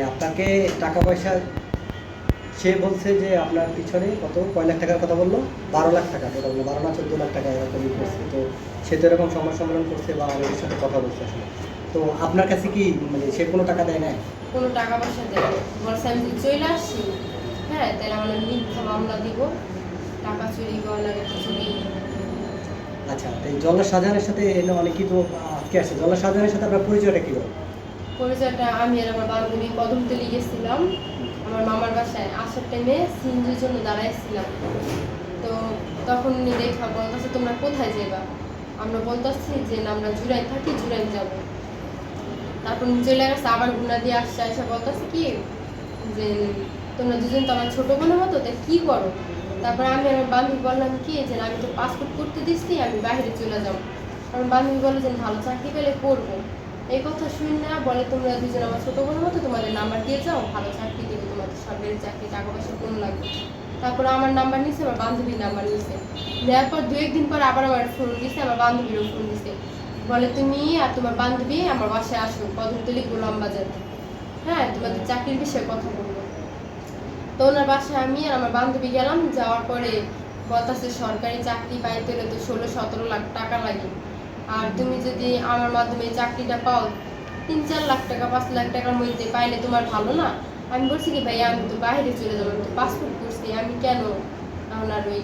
মানে আপনাকে টাকা পয়সা সে বলছে যে আপনার পিছনে কত? কয় লাখ টাকার কথা বলল? বারো লাখ টাকা বলল। বারো না চোদ্দ লাখ টাকা এরকম করছে। তো সে তো এরকম সময় সম্মেলন করছে বা আমাদের সাথে কথা বলছে আসলে। তো আপনার কাছে কি মানে সে কোনো টাকা দেয় না কোনো টাকা পয়সা দেয় না। বলছে আমি চলে আসছি। হ্যাঁ তাহলে আমার মিথ্যা মামলা দিব। টাকা চুরি গয়না চুরি আচ্ছা তো এই জল্লা শাহজাহানের সাথে অনেকেই তো আজকে আসছে জল্লা শাহজাহানের সাথে আপনার পরিচয়টা কী পরিচয়টা আমি আর আমার বান্ধবী কদমতলি গেছিলাম। আমার মামার বাসায় আসার টাইমে সিঞ্জুর জন্য দাঁড়াইছিলাম। তো তখন দেখা বলতেছে, তোমরা কোথায় যাবা আমরা বলতেছি যে আমরা জুরাই থাকি জুরাই যাব। তারপর চলে গেছে, আবার গুনা দিয়ে আসছে, এসে বলতেছে কি যে, তোমরা দুজন তো আমার ছোটো বোনের মতো, তা কি করো? তারপর আমি আমার বান্ধবী বললাম কি যে আমি তো পাসপোর্ট করতে দিচ্ছি আমি বাইরে চলে যাব। আমার বান্ধবী বলে যে ভালো চাকরি পেলে করব। এই কথা শুনি না, বলে তোমরা দুজন আমার ছোটো বোনের মতো তোমাদের নাম্বার দিয়ে যাও, ভালো চাকরি দেবে তোমাদের সরকারি চাকরি, টাকা পয়সা কোন লাগবে তারপর আমার নাম্বার নিছে, আমার বান্ধবীর নাম্বার নিছে। নেওয়ার পর দু একদিন পর আবার আমার ফোন দিছে, আমার বান্ধবীরও ফোন দিছে। বলে, তুমি আর তোমার বান্ধবী আমার বাসায় আসো কদমতলি গোলাম বাজার হ্যাঁ তোমাদের চাকরির বিষয়ে কথা বলব। তো ওনার বাসায় আমি আর আমার বান্ধবী গেলাম, যাওয়ার পরে বলতাছে, সরকারি চাকরি পাইতে হলে তো ষোলো সতেরো লাখ টাকা লাগে। আর তুমি যদি আমার মাধ্যমে চাকরিটা পাও, তিন চার লাখ টাকা, পাঁচ লাখ টাকার মধ্যে পাইলে তোমার ভালো না? আমি বলছি কি ভাই আমি তো বাইরে চলে যাব, আমি তো পাসপোর্ট করছি, আমি কেন আর ওই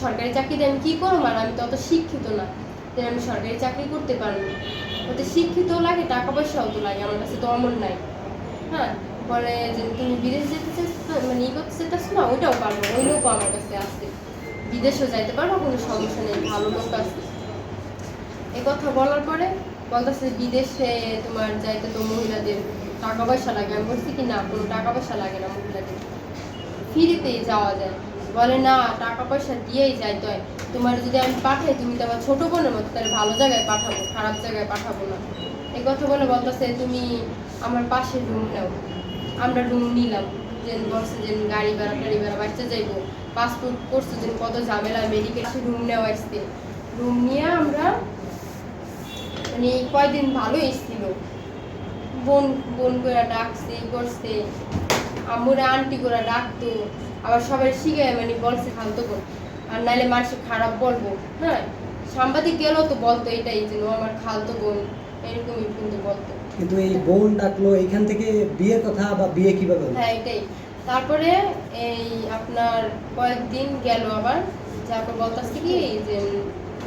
সরকারি চাকরিতে আমি কী করব? আর আমি তো অত শিক্ষিত না। যে আমি সরকারি চাকরি করতে পারব ওতে শিক্ষিত লাগে টাকা পয়সাও তো লাগে, আমার কাছে তো অমন নাই। হ্যাঁ পরে যে তুমি বিদেশ যেতে চাচ্ছ মানে ই করতে চাচ্ছ না, ওইটাও পারব ওই লোকও আমার কাছে আসছে বিদেশেও যাইতে পারব, কোনো সমস্যা নেই, ভালো লোক এ কথা বলার পরে বলতেছে, বিদেশে তোমার যাইতে তো মহিলাদের টাকা পয়সা লাগে। আমি বলছি কি, না, কোনো টাকা পয়সা লাগে না মহিলাদের। ফ্রিতেই যাওয়া যায়। বলে, না টাকা পয়সা দিয়েই যাইতে হয় তোমার যদি আমি পাঠাই, তুমি তো আমার ছোটো বোনের মতো, তাহলে ভালো জায়গায় পাঠাবো, খারাপ জায়গায় পাঠাবো না। এই কথা বলে বলতেছে, তুমি আমার পাশে রুম নাও। আমরা রুম নিলাম। যে বলছে যে গাড়ি ভাড়া, টাড়ি ভাড়া বাচ্চা যাইবো। পাসপোর্ট করছে যে কত ঝামেলা মেডিকেল রুম নেওয়া আসছে রুম নিয়ে আমরা মানে কয়দিন ভালো এসেছিল বোন বোন করে ডাকছে করছে। আম্মুরা আন্টি করে ডাকতো আবার সবাই শিখে মানে বলছে খালতো বোন আর নাহলে মানুষ খারাপ বলব হ্যাঁ? সাংবাদিক গেলেও তো বলতো এটাই যে ও আমার খালতো বোন। এরকমই কিন্তু বলতো। কিন্তু এই বোন ডাকলো এখান থেকে বিয়ের কথা বা বিয়ে কীভাবে হ্যাঁ এটাই। তারপরে এই আপনার কয়েকদিন গেল আবার। তারপর বলতেছে কি যে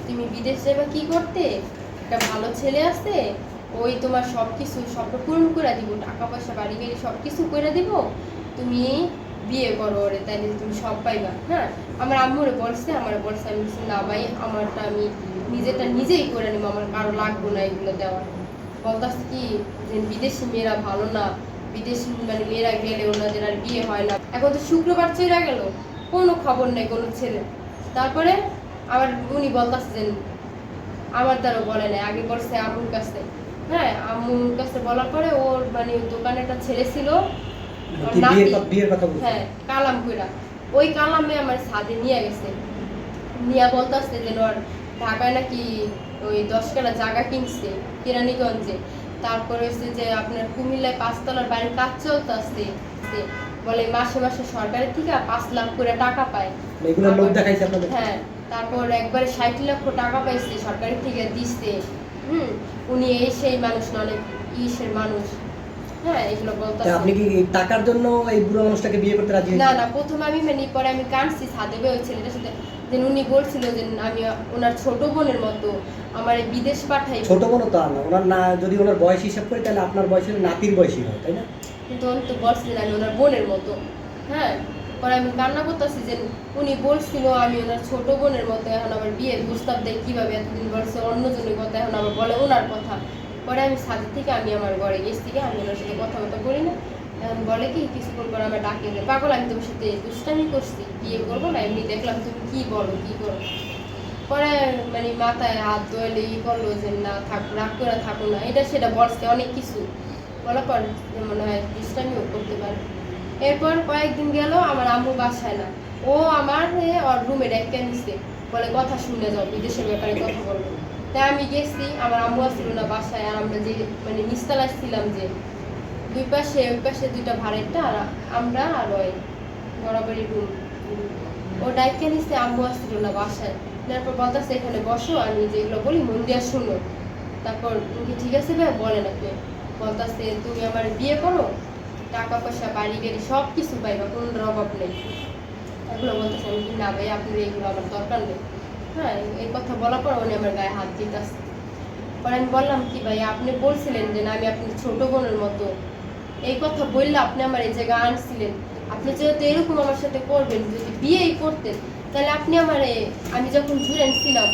তুমি বিদেশ যাবে কি করতে? একটা ভালো ছেলে আছে ওই তোমার সব কিছু স্বপ্ন পূরণ করে দিব টাকা পয়সা বাড়ি গাড়ি সব কিছু করে দিব তুমি বিয়ে করো ওরে তাইলে তুমি সব পাইবা হ্যাঁ? আমার আম্মুরে বলছে আমার বলছে আমি বলছি, না ভাই আমারটা আমি নিজেরটা নিজেই করে নেব আমার কারও লাগবো না এগুলো দেওয়ার। বলতাছে কি যে বিদেশি মেয়েরা ভালো না বিদেশি মানে মেয়েরা গেলে ওনাদের আর বিয়ে হয় না। এখন তো শুক্রবার চলে গেল কোনো খবর নেই কোনো ছেলে। তারপরে আবার উনি বলতাছে যে আমার দ্বারা বলে নাই আগে বলছে আম্মুর কাছে। হ্যাঁ আম্মুর কাছে বলার পরে ওর মানে দোকানে একটা ছেলে ছিল হ্যাঁ কালাম কইরা। ওই কালামে আমার নিয়ে গেছে। নিয়ে বলতেছে যে ওর ঢাকায় নাকি ওই দশ কাটা জায়গা কিনছে কেরানীগঞ্জে। তারপরে হচ্ছে যে আপনার কুমিল্লায় পাঁচতলার বাড়ির কাজ চলতে আসছে বলে মাসে মাসে সরকারের থেকে পাঁচ লাখ করে টাকা পায়। এগুলো লোক দেখাইছে আপনাদের? হ্যাঁ তারপর একবারে ষাট লক্ষ টাকা পাইছে সরকারের থেকে দিচ্ছে হুম উনি এই সেই মানুষ না অনেক ইসের মানুষ। হ্যাঁ এগুলো বলতে আপনি কি টাকার জন্য এই বুড়ো মানুষটাকে বিয়ে করতে রাজি না না প্রথমে আমি মানে পরে আমি কাঁদছি সাদেবে ওই ছেলেটার সাথে। যে উনি বলছিল যে আমি ওনার ছোট বোনের মতো আমার বিদেশ পাঠাই ছোট বোনও তো না ওনার না যদি ওনার বয়স হিসাব করি তাহলে আপনার বয়সের নাতির বয়সী হয় তাই না? কিন্তু উনি তো বলছিলেন আমি ওনার বোনের মতো। হ্যাঁ? পরে আমি কান্না করতেছি যে উনি বলছিল আমি ওনার ছোট বোনের মতো, এখন আবার বিয়ে প্রস্তাব দেয়, কীভাবে এতদিন বলছে, অন্যজনের কথা, এখন আবার বলে ওনার কথা। পরে আমি সাথে থেকে আমি আমার ঘরে গেছি থেকে আমি ওনার সাথে কথা বলতে বলি না। এখন বলে কি, কিছুক্ষণ পর আমার ডাকে পাগল, আমি তোমার সাথে দুষ্টামি করছি, বিয়ে করব না? এমনি দেখলাম তুমি কি বলো, কি করো? পরে মানে মাথায় হাত ধোয়ালে ই করল যে, না, থাক, রাগ করে থাকো না। এটা সেটা বলছে অনেক কিছু। যে মনে হয় দুষ্টামিও করতে পারে। এরপর কয়েকদিন গেল, আমার আম্মু বাসায় না। ও আমার ওর রুমে ডেকে নিছে। বলে, কথা শুনে যাও, বিদেশের ব্যাপারে কথা বলব তাই আমি গেছি, আমার আম্মু আসছিল না বাসায়। আর আমরা যে মানে নিস্তালায় ছিলাম যে, দুই পাশে, ওই পাশে দুইটা ভাড়েরটা আর আমরা আর ওই বরাবরই রুম ও ডাইকে নিচ্ছে আম্মু আসছিল না বাসায়। তারপর বলতেছে, এখানে বসো, আমি যেগুলো বলি মন দিয়ে শুনো। তারপর ঠিক আছে ভাই? বলেন আপনি বলতেছে, তুমি আমার বিয়ে করো টাকা পয়সা বাড়ি গাড়ি সব কিছু পাইবা, কোনো অভাব নেই। এগুলো বলতেছে, আমি না ভাই, আপনার এগুলো আমার দরকার নেই। হ্যাঁ এই কথা বলার পর উনি আমার গায়ে হাত দিতেছে। পরে আমি বললাম, কি ভাই, আপনি বলছিলেন যে না, আমি আপনার ছোট বোনের মতো। এই কথা বললে আপনি আমার এই জায়গায় আনছিলেন। আপনি যেহেতু এরকম আমার সাথে করবেন, যদি বিয়েই করতেন, তাহলে আপনি আমার, আমি যখন ছিলাম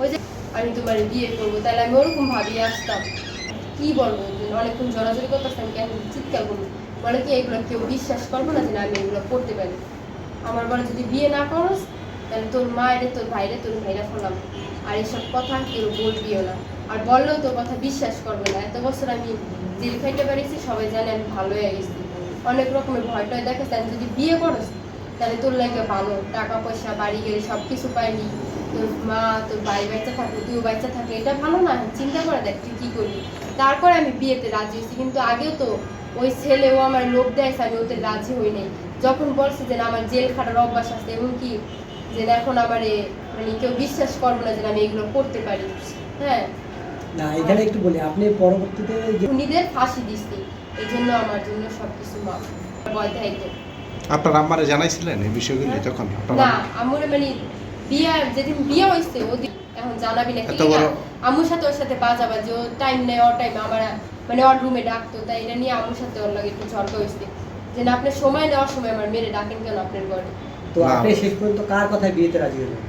ওই যে, আমি তোমার বিয়ে করব, তাহলে আমি ওরকম ভাবিয়ে আসতাম। কি বলব? অনেকক্ষণ জড়াজড়ি করতেছে, আমি কেন চিৎকার করব? বলে কি এগুলো কেউ বিশ্বাস করব না যে না, আমি এগুলো করতে পারি। আমার বলে, যদি বিয়ে না করস, তাহলে তোর মায়ের, তোর ভাইরে, তোর ভাইরা ফলাম। আর এসব কথা কেউ বলবিও না। আর বললেও তোর কথা বিশ্বাস করবে না। এত বছর আমি জেল খাইতে পারিছি, সবাই জানে আমি ভালো হয়ে গেছি। অনেক রকমের ভয় টয় আমি যদি বিয়ে করস, তাহলে তোর লাগে ভালো টাকা পয়সা, বাড়ি গাড়ি সব কিছু পাইনি তোর মা তোর বাড়ি বাচ্চা থাকবে তুইও বাচ্চা থাকলে এটা ভালো না চিন্তা করে দেখ তুই কী করবি। তারপরে আমি বিয়েতে রাজি হয়েছি কিন্তু আগেও তো ওই ছেলেও আমার লোভ দেয় আমি ওতে রাজি হই নাই। যখন বলছে যে না আমার জেল খাটার অভ্যাস আছে এবং কি যে এখন আমার মানে কেউ বিশ্বাস করবে না যে আমি এগুলো করতে পারি। হ্যাঁ? না এখানে একটু বলি আপনি পরবর্তীতে খুনিদের ফাঁসি দিচ্ছি এই জন্য আমার জন্য সব কিছু মাফ। ভয় থাকতো আপনার আম্মারে জানাইছিলেন এই বিষয়গুলি তখন? না আমার মানে বিয়ে যেদিন বিয়ে হয়েছে ওদিন এখন জানাবি না কি আম্মুর সাথে ওর সাথে বাজাবাজি ও টাইম নেই ওর টাইম আমার মানে ওর রুমে ডাকতো তাই এটা নিয়ে আম্মুর সাথে ওর লাগে একটু ঝড়কা হয়েছে যে না আপনার সময় নেওয়ার সময় আমার মেরে ডাকেন কেন আপনার ঘরে? তো আপনি শেষ পর্যন্ত কার কথায় বিয়েতে রাজি হলেন?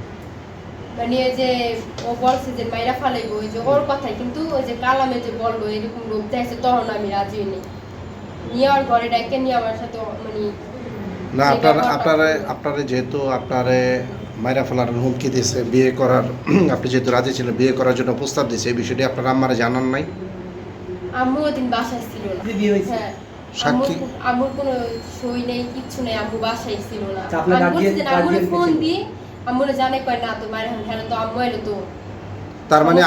মানে যে ও বলছে যে মাইরা ফালাইবো ওই যে ওর কথাই কিন্তু ওই যে কালামে যে বলব এরকম লোক দেখছে তখন আমি রাজি হইনি। নিয়ে ওর ঘরে ডাকে নিয়ে আমার সাথে মানে না আপনার আপনারে আপনারে যেহেতু আপনারে মাইরা ফেলার হুমকি দিয়েছে বিয়ে করার আপনি যেহেতু রাজি ছিলেন বিয়ে করার জন্য প্রস্তাব দিয়েছে এই বিষয়টি আপনার আম্মারে জানান নাই? আম্মু ওদিন বাসায় ছিল না। বিয়ে হয়েছে। হ্যাঁ সাক্ষী? আম্মুর- কোনো সই নেই কিচ্ছু নেই আম্মু বাসায় ছিল না। আচ্ছা, আপনার আম্মুরে ফোন? দিয়ে আম্মুরে জানে কয় না তো মায়ের এখন তো আম্মু এলো তো। তার মানে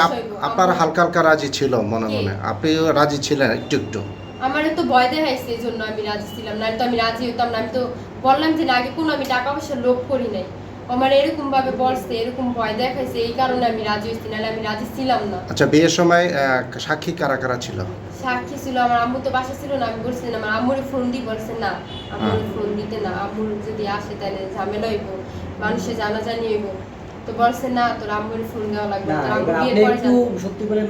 আপনার হালকা হালকা রাজি ছিল মনে? মনে। আপনিও রাজি ছিলেন একটু একটু? আমার তো ভয় দেখাইছে এই জন্য আমি রাজি ছিলাম। না তো আমি রাজি হতাম না। আমি তো বললাম যে না আগে কোনো আমি টাকা পয়সা লোভ করি নাই। আমার এরকম ভাবে বলছে এরকম ভয় দেখাইছে এই কারণে আমি রাজি হয়েছি নাহলে আমি রাজি ছিলাম না। আচ্ছা বিয়ের সময় আহ, সাক্ষী কারা কারা ছিল? সাক্ষী ছিল আমার আম্মু তো বাসা ছিল না আমি বলছিলাম আমার আম্মুরে ফোন দিয়ে বলছে না আম্মুর ফোন দিতে না আম্মুর যদি আসে তাহলে ঝামেলা হইব মানুষে জানাজানি হইব। তো বলছে না তোর আম্মুর ফোন দেওয়া লাগবে না তোর আম্মু এবার বিয়ের আপনি পরে একটু জানবে। সত্যি করে